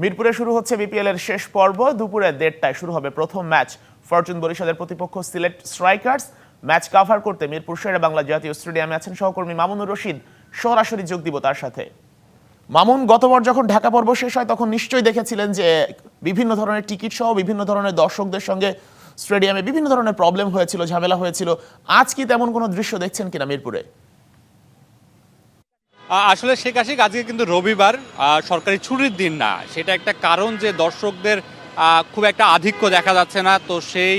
মিরপুরে শুরু হচ্ছে বিপিএল এর শেষ পর্ব। দুপুরে দেড়টায় শুরু হবে প্রথম ম্যাচ। ফরচুন বরিশালের প্রতিপক্ষ সিলেট স্ট্রাইকার্স। ম্যাচ কাভার করতে মিরপুর শেরে বাংলা জাতীয় স্টেডিয়ামে আছেন সহকর্মী মামুনুর রশিদ। সরাসরি যোগ দিব তার সাথে। মামুন গতবার যখন ঢাকা পর্ব শেষ হয়, তখন নিশ্চয়ই দেখেছিলেন যে বিভিন্ন ধরনের টিকিট সহ বিভিন্ন ধরনের দর্শকদের সঙ্গে স্টেডিয়ামে বিভিন্ন ধরনের প্রবলেম হয়েছিল, ঝামেলা হয়েছিল। আজ কি তেমন কোনো দৃশ্য দেখছেন কিনা মিরপুরে? আসলে শেখ আশিক আজকে কিন্তু রবিবার সরকারি ছুটির দিন না। সেটা একটা কারণ যে দর্শকদের খুব একটা আধিক্য দেখা যাচ্ছে না। তো সেই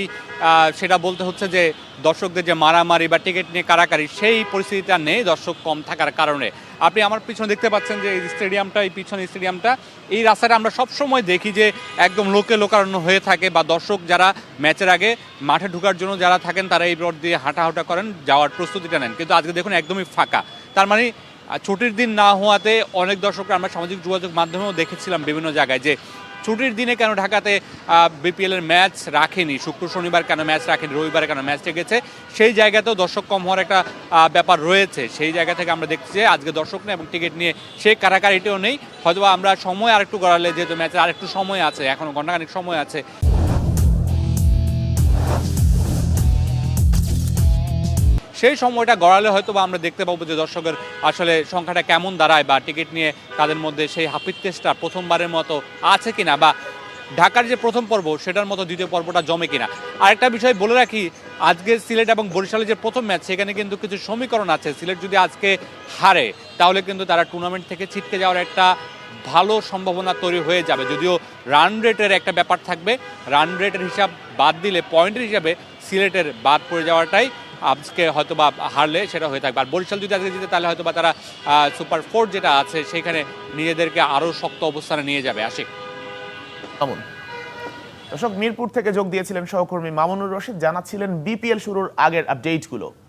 সেটা বলতে হচ্ছে যে দর্শকদের যে মারামারি বা টিকিট নিয়ে কারাকারি, সেই পরিস্থিতিটা নেই দর্শক কম থাকার কারণে। আপনি আমার পিছনে দেখতে পাচ্ছেন যে এই স্টেডিয়ামটা, এই পিছনে স্টেডিয়ামটা, এই রাস্তাটা আমরা সব সময় দেখি যে একদম লোকে লোকারণ্য হয়ে থাকে বা দর্শক যারা ম্যাচের আগে মাঠে ঢোকার জন্য যারা থাকেন, তারা এই রোড দিয়ে হাঁটাহাঁটা করেন, যাওয়ার প্রস্তুতিটা নেন। কিন্তু আজকে দেখুন একদমই ফাঁকা। তার মানে ছুটির দিন না হওয়াতে অনেক দর্শকরা আমরা সামাজিক যোগাযোগ মাধ্যমেও দেখেছিলাম বিভিন্ন জায়গায় যে ছুটির দিনে কেন ঢাকাতে বিপিএল এর ম্যাচ রাখেনি? শুক্র, শনিবার কেন ম্যাচ রাখেনি? রবিবারে কেন ম্যাচ রেখেছে? সেই জায়গাতেও দর্শক কম হওয়ার একটা ব্যাপার রয়েছে। সেই জায়গা থেকে আমরা দেখছি যে আজকে দর্শক নেই এবং টিকিট নিয়ে সেই কারাকারিটিও নেই। হয়তো আমরা সময় আরেকটু গড়ালে, যেহেতু ম্যাচের আরেকটু সময় আছে, এখনও ঘন্টাখানিক সময় আছে। সেই সময়টা গড়ালে হয়তো বা আমরা দেখতে পাবো যে দর্শকের আসলে সংখ্যাটা কেমন দাঁড়ায় বা টিকিট নিয়ে তাদের মধ্যে সেই হাপিত্যেসটা প্রথমবারের মতো আছে কিনা বা ঢাকার যে প্রথম পর্ব, সেটার মতো দ্বিতীয় পর্বটা জমে কিনা। আরেকটা বিষয় বলে রাখি, আজকে সিলেট এবং বরিশালের যে প্রথম ম্যাচ, সেখানে কিন্তু কিছু সমীকরণ আছে। সিলেট যদি আজকে হারে, তাহলে কিন্তু তারা টুর্নামেন্ট থেকে ছিটকে যাওয়ার একটা ভালো সম্ভাবনা তৈরি হয়ে যাবে। যদিও রান রেটের একটা ব্যাপার থাকবে। রান রেটের হিসাব বাদ দিলে পয়েন্টের হিসাবে সিলেটের বাদ পড়ে যাওয়াটাই আজকে হয়তো বা হারলে সেটা হয়ে থাকবে। আর বরিশাল যদি আজকে জিতে, তাহলে হয়তো বা তারা সুপার ফোর যেটা আছে, সেখানে নিজেদেরকে আরও শক্ত অবস্থানে নিয়ে যাবে। আশিক। মামুন। দর্শক, মিরপুর থেকে যোগ দিয়েছিলেন সহকর্মী মামুনুর রশিদ। জানাচ্ছিলেন বিপিএল শুরুর আগের আপডেটগুলো